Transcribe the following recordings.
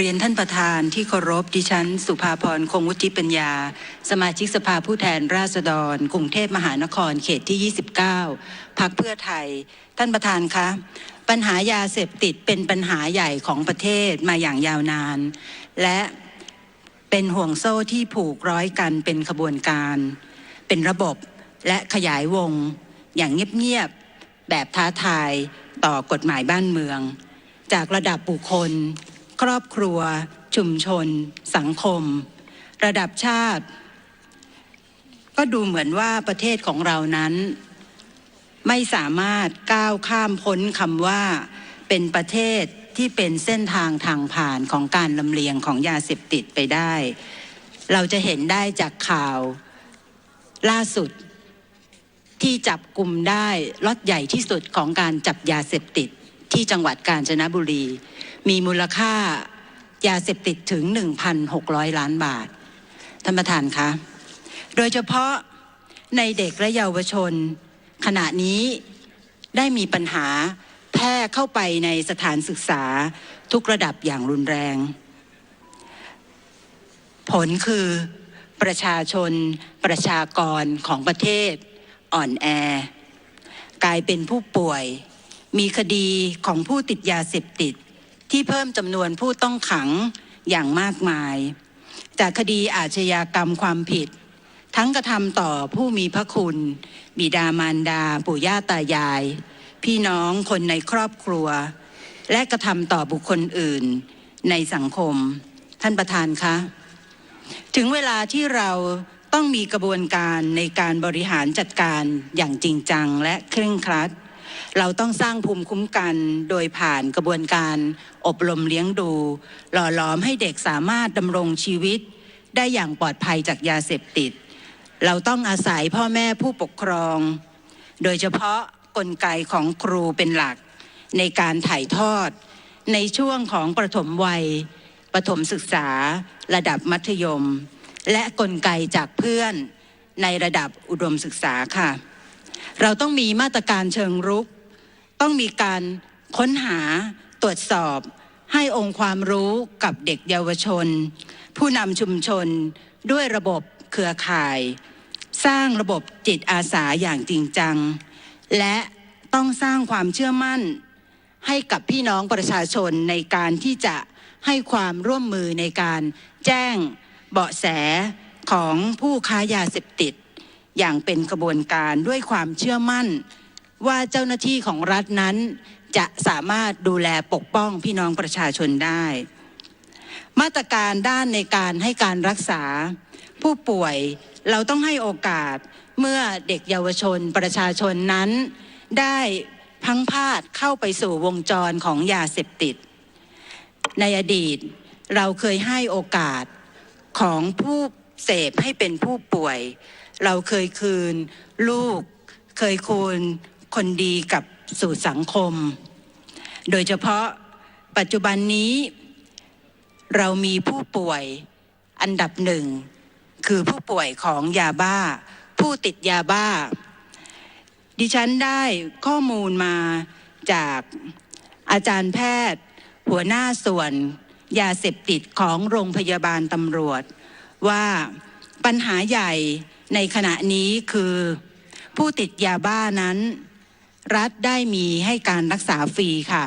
เรียนท่านประธานที่เคารพดิฉัน สุภาพรคงวุฒิปัญญา สมาชิกสภาผู้แทนราษฎร กรุงเทพมหานครเขตที่ 29พักเพื่อไทย ท่านประธานคะปัญหายาเสพติดเป็นปัญหาใหญ่ของประเทศมาอย่างยาวนาน และเป็นห่วงโซ่ที่ผูกร้อยกันเป็นขบวนการ เป็นระบบและขยายวง อย่างเงียบๆแบบท้าทายต่อกฎหมายบ้านเมือง จากระดับบุคคล ครอบครัว ชุมชน สังคม ระดับชาติ ก็ดูเหมือนว่าประเทศของเรานั้น ไม่สามารถก้าวข้ามพ้นคำว่า เป็นประเทศที่เป็นเส้นทางทางผ่านของการลำเลียงของยาเสพติดไปได้ เราจะเห็นได้จากข่าวล่าสุดที่จับกลุ่มได้ล็อตใหญ่ที่สุดของการจับยาเสพติดที่จังหวัดกาญจนบุรี มีมูลค่ายาเสพติดถึง 1,600 ล้านบาท ท่านประธานคะ โดยเฉพาะในเด็กและเยาวชน ขณะนี้ได้มีปัญหาแพร่เข้าไปในสถานศึกษาทุกระดับอย่างรุนแรง ผลคือประชาชนประชากรของประเทศอ่อนแอ กลายเป็นผู้ป่วย มีคดีของผู้ติดยาเสพติด ที่เพิ่มจำนวนผู้ต้องขังอย่างมากมาย จากคดีอาชญากรรมความผิด ทั้งกระทำต่อผู้มีพระคุณ บิดามารดา ปู่ย่าตายาย พี่น้องคนในครอบครัว และกระทำต่อบุคคลอื่นในสังคม ท่านประธานคะ ถึงเวลาที่เราต้องมีกระบวนการในการบริหารจัดการอย่างจริงจังและเคร่งครัด เราต้องสร้างภูมิคุ้มกันโดยผ่านกระบวนการอบรมเลี้ยงดู หล่อหลอมให้เด็กสามารถดำรงชีวิต ได้อย่างปลอดภัยจากยาเสพติด เราต้องอาศัยพ่อแม่ผู้ปกครอง โดยเฉพาะกลไกของครูเป็นหลัก ในการถ่ายทอด ในช่วงของประถมวัย ประถมศึกษา ระดับมัธยม และกลไกจากเพื่อนในระดับอุดมศึกษาค่ะ เราต้องมีมาตรการเชิงรุก ต้องมีการค้นหาตรวจสอบให้องค์ความรู้กับเด็กเยาวชน ผู้นำชุมชนด้วยระบบเครือข่าย สร้างระบบจิตอาสาอย่างจริงจัง และต้องสร้างความเชื่อมั่น ให้กับพี่น้องประชาชนในการที่จะให้ความร่วมมือในการแจ้งเบาะแสของผู้ค้ายาเสพติด อย่างเป็นกระบวนการด้วยความเชื่อมั่น ว่าเจ้าหน้าที่ของรัฐนั้น จะสามารถดูแลปกป้องพี่น้องประชาชนได้ มาตรการด้านในการให้การรักษา ผู้ป่วยเราต้องให้โอกาสเมื่อเด็กเยาวชนประชาชนนั้น ได้พังพาดเข้าไปสู่วงจรของยาเสพติด ในอดีตเราเคยให้โอกาสของผู้เสพให้เป็นผู้ป่วย เราเคยคืน ลูกเคยคืนคนดีกับสู่สังคม โดยเฉพาะปัจจุบันนี้ เรามีผู้ป่วยอันดับหนึ่ง คือผู้ป่วยของยาบ้า ผู้ติดยาบ้า ดิฉันได้ข้อมูลมาจากอาจารย์แพทย์ หัวหน้าส่วนยาเสพติดของโรงพยาบาลตำรวจว่า ปัญหาใหญ่ในขณะนี้คือ ผู้ติดยาบ้านั้น รัฐได้มีให้การรักษาฟรีค่ะ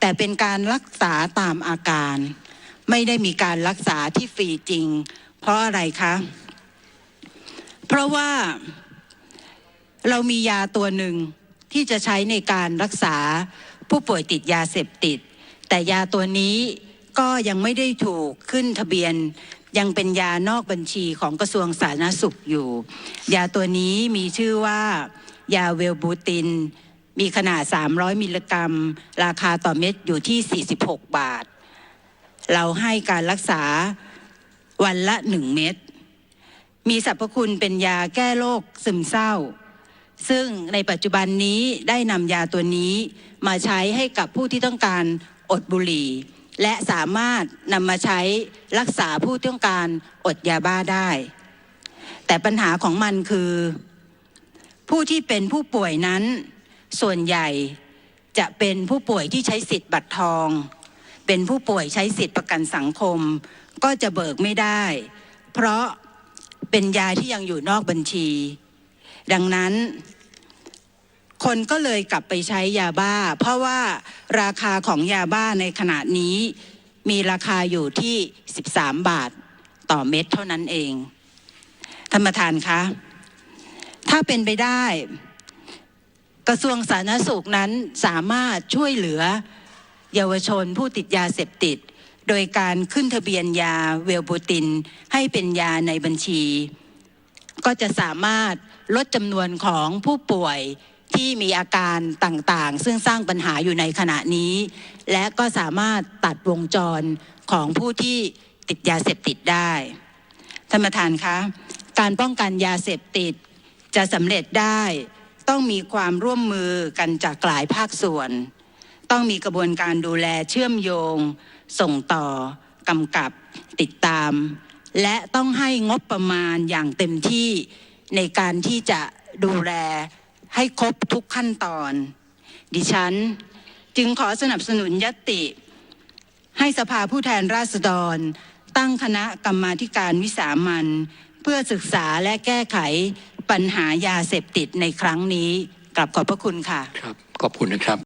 แต่เป็นการรักษาตามอาการ ไม่ได้มีการรักษาที่ฟรีจริง เพราะอะไรคะเพราะว่าเรามียาตัวหนึ่งที่จะใช้ในการรักษาผู้ป่วยติดยาเสพติด แต่ยาตัวนี้ก็ยังไม่ได้ถูกขึ้นทะเบียน ยังเป็นยานอกบัญชีของกระทรวงสาธารณสุขอยู่ ยาตัวนี้มีชื่อว่ายาเวลบูติน มีขนาด 300 มิลลิกรัม ราคาต่อเม็ดอยู่ที่ 46 บาท เราให้การรักษาวันละ 1 เม็ดมีสรรพคุณเป็นยาแก้โรคซึมเศร้า ซึ่งในปัจจุบันนี้ได้นำยาตัวนี้มาใช้ให้กับผู้ที่ต้องการอดบุหรี่ และสามารถนำมาใช้รักษาผู้ต้องการอดยาบ้าได้ แต่ปัญหาของมันคือ ผู้ที่เป็นผู้ป่วยนั้น ส่วนใหญ่จะเป็นผู้ป่วยที่ใช้สิทธิ์บัตรทอง เป็นผู้ป่วยใช้สิทธิ์ประกันสังคม ก็จะเบิกไม่ได้ เพราะเป็นยาที่ยังอยู่นอกบัญชี ดังนั้น คนก็เลยกลับไปใช้ยาบ้า เพราะว่าราคาของยาบ้าในขณะนี้มีราคาอยู่ที่ 13 บาทต่อเม็ดเท่านั้นเองท่านประธานคะ ถ้าเป็นไปได้ กระทรวงสาธารณสุขนั้นสามารถช่วยเหลือเยาวชนผู้ติดยาเสพติด โดยการขึ้นทะเบียนยาเวลบูติน ให้เป็นยาในบัญชี ก็จะสามารถลดจำนวนของผู้ป่วย ที่มีอาการต่างๆ ซึ่งสร้างปัญหาอยู่ในขณะนี้ และก็สามารถตัดวงจรของผู้ที่ติดยาเสพติดได้ท่านประธานคะการป้องกันยาเสพติดจะสำเร็จได้ต้องมีความร่วมมือกันจากหลายภาคส่วน ต้องมีกระบวนการดูแลเชื่อมโยง ส่งต่อกำกับติดตาม และต้องให้งบประมาณอย่างเต็มที่ในการที่จะดูแล ให้ครบทุกขั้นตอน ดิฉันจึงขอสนับสนุนยติ ให้สภาผู้แทนราษฎร ตั้งคณะกรรมาการวิสามันเพื่อศึกษาและแก้ไขปัญหายาเสพติดในครั้งนี้กลับขอบพระคุณค่ะ ครับ ขอบคุณนะครับ